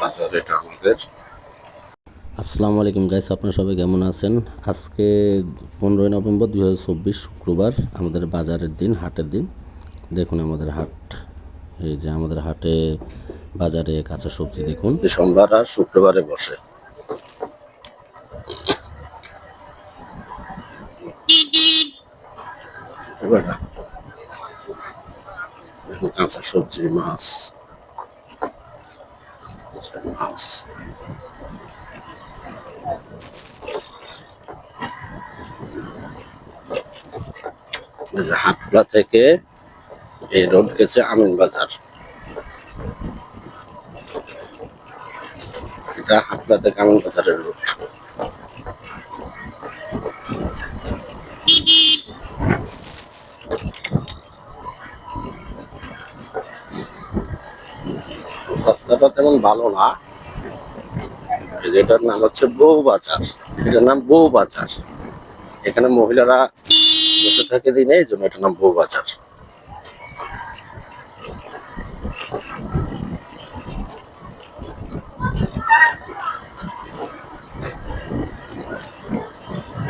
বাজার এটা আমাদের আসসালামু আলাইকুম গাইস আপনারা সবাই কেমন আছেন? আজকে পনেরোই নভেম্বর দুই হাজার চব্বিশ শুক্রবার আমাদের বাজারের দিন হাটের দিন। দেখুন আমাদের হাট এই যে আমাদের হাটে বাজারে কাঁচা সবজি দেখুন। সোমবার আর শুক্রবারে বসে। কাঁচা সবজি মাছ। হাটলা থেকে এই রোড গেছে আমিন বাজার। এটা হাটলা থেকে আমিন বাজারের রোড। রাস্তাটা তেমন ভালো না। এই যে এটার নাম হচ্ছে বউ বাজার এটার নাম বউ বাজার এখানে মহিলারা বসে থাকে দিনে, এই জন্য এটার নাম বউ বাজার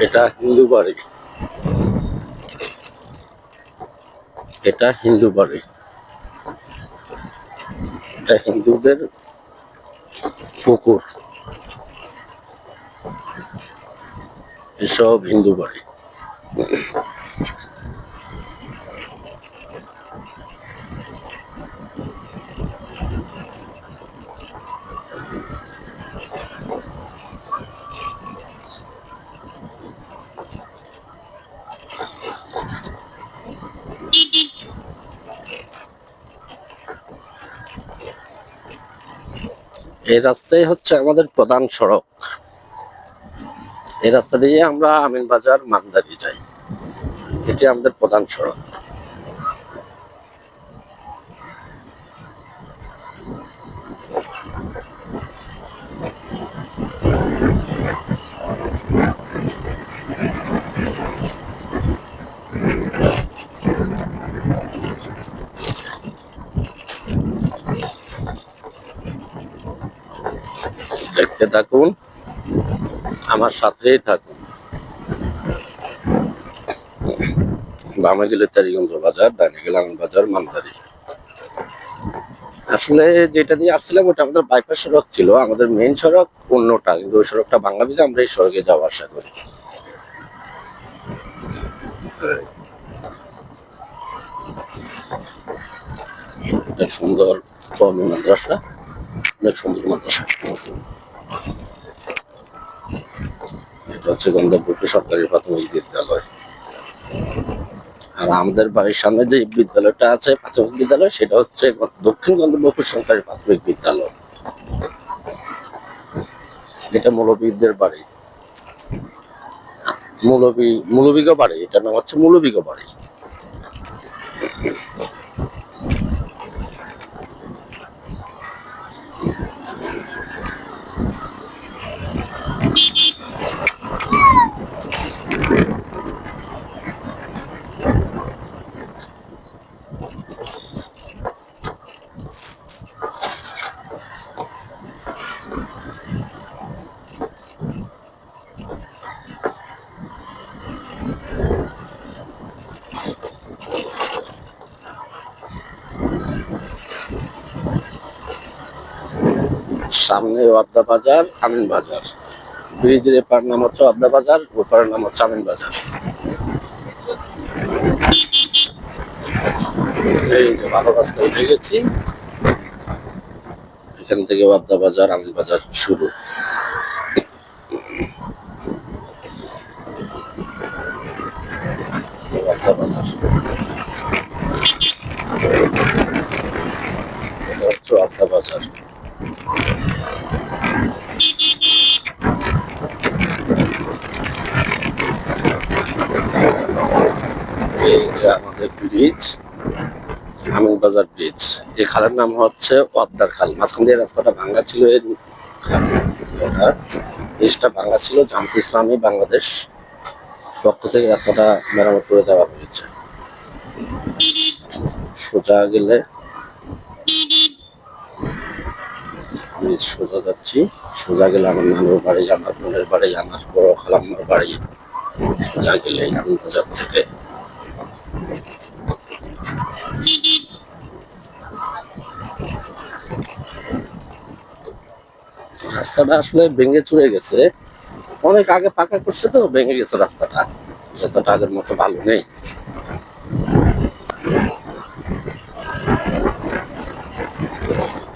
এটা হিন্দু বাড়ি। এটা হিন্দু বাড়ি। এটা হিন্দুদের পুকুর। এসব হিন্দু বাড়ি। এই রাস্তাই হচ্ছে আমাদের প্রধান সড়ক। এই রাস্তা দিয়ে আমরা আমিন বাজার মান্দারি যাই। এটি আমাদের প্রধান সড়ক। দেখতে থাকুন। আমার সাথেই থাকুন। বামে গেলে তারিগঞ্জ বাজার ডানে গেলে আমিন বাজার, মান্দারি। আসলে যেটা দিয়ে আসছিলাম, ওটা আমাদের বাইপাস সড়ক ছিল। আমাদের মেন সড়ক অন্যটা, কিন্তু ওই সড়কটা ভাঙা দিতে আমরা এই সড়কে যাওয়া আসা করি। সুন্দর মাদ্রাসা। অনেক সুন্দর মাদ্রাসা। এটা হচ্ছে গন্ধপুর সরকারি প্রাথমিক বিদ্যালয়। আর আমাদের বাড়ির সামনে যে বিদ্যালয়টা আছে, প্রাথমিক বিদ্যালয়, সেটা হচ্ছে দক্ষিণ গন্ধপুর সরকারি প্রাথমিক বিদ্যালয়। এটা মৌলবীদের বাড়ি। মৌলবী মৌলবীগ বাড়ি। এটার নাম হচ্ছে মৌলবীগ বাড়ি। সামনে ওয়াদ্দা বাজার, আমিন বাজার। ব্রিজের এপার নাম হচ্ছে ওয়াদ্দা বাজার, ওপারের নাম হচ্ছে আমিন বাজার। এই যে ভালো রাস্তা উঠে গেছি। এখান থেকে ওয়াদ্দা বাজার, আমিন বাজার শুরু। ওয়াদ্দা বাজার এই যে আমাদের ব্রিজ আমিন বাজার ব্রিজ। এই খালের নাম হচ্ছে ওয়াদ্দার খাল। মাঝখান দিয়ে রাস্তাটা ভাঙ্গা ছিল এর ব্রিজটা ভাঙ্গা ছিল, জামাত ইসলামী বাংলাদেশ পক্ষ থেকে রাস্তাটা মেরামত করে দেওয়া হয়েছে। সোজা গেলে ব্রিজ সোজা যাচ্ছি। সোজা গেলে আমার নানুর বাড়ি, আমার বোনের বাড়ি, আমার বড় খালাম্মার বাড়ি। সোজা গেলে আনন্দবাজার থেকে রাস্তাটা আসলে ভেঙে চুড়ে গেছে। অনেক আগে পাকা করছে তো, ভেঙে গেছে রাস্তাটা। রাস্তাটা আগের মতো ভালো নেই।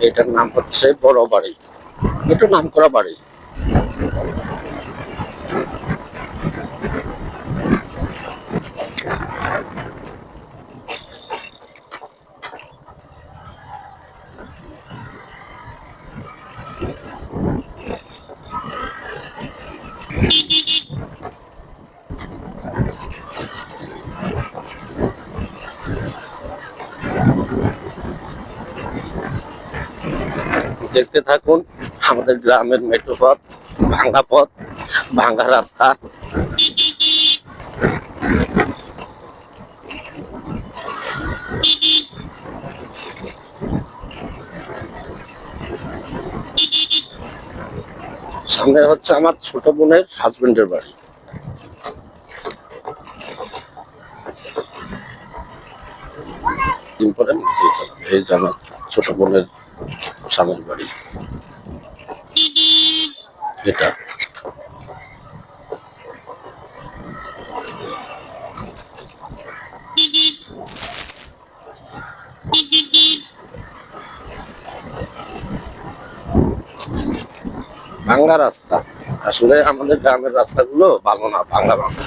এটার নাম হচ্ছে বড় বাড়ি। এটা নাম করা বাড়ি। দেখতে থাকুন, আমাদের গ্রামের মেট্রো পথ, ভাঙ্গা পথ, ভাঙ্গা রাস্তা। সামনে হচ্ছে আমার ছোট বোনের হাজবেন্ডের বাড়ি। মাসে চালাম এই যে ছোট বোনের স্বামীর বাড়ি। এটা। ভাঙ্গা রাস্তা। আসলে আমাদের গ্রামের রাস্তাগুলো ভালো না ভাঙ্গা ভাঙ্গা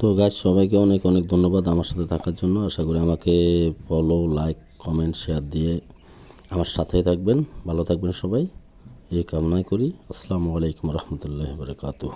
তো গাছ সবাইকে অনেক অনেক ধন্যবাদ আমার সাথে থাকার জন্য। আশা করি আমাকে ফলো লাইক কমেন্ট শেয়ার দিয়ে আমার সাথে থাকবেন। ভালো থাকবেন সবাই। এই কামনাই করি। আসসালামু আলাইকুম রহমতুল্লাহ বারকাতুহ।